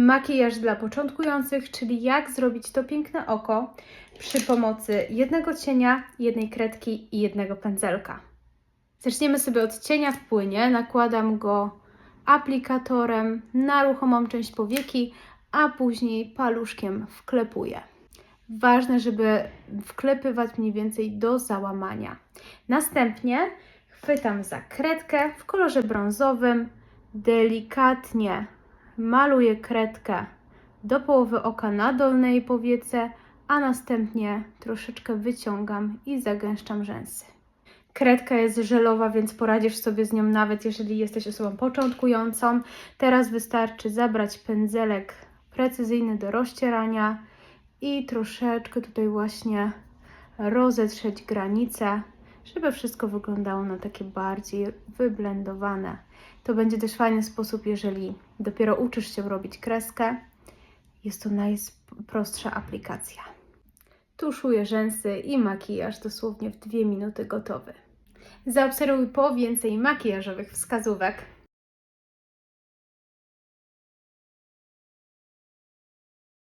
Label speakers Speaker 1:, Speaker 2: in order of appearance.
Speaker 1: Makijaż dla początkujących, czyli jak zrobić to piękne oko przy pomocy jednego cienia, jednej kredki i jednego pędzelka. Zaczniemy sobie od cienia w płynie. Nakładam go aplikatorem na ruchomą część powieki, a później paluszkiem wklepuję. Ważne, żeby wklepywać mniej więcej do załamania. Następnie chwytam za kredkę w kolorze brązowym, delikatnie maluję kredkę do połowy oka na dolnej powiece, a następnie troszeczkę wyciągam i zagęszczam rzęsy. Kredka jest żelowa, więc poradzisz sobie z nią nawet jeżeli jesteś osobą początkującą. Teraz wystarczy zabrać pędzelek precyzyjny do rozcierania i troszeczkę tutaj właśnie rozetrzeć granice, żeby wszystko wyglądało na takie bardziej wyblendowane. To będzie też fajny sposób, jeżeli dopiero uczysz się robić kreskę. Jest to najprostsza aplikacja. Tuszuję rzęsy i makijaż dosłownie w dwie minuty gotowy. Zaobserwuj po więcej makijażowych wskazówek.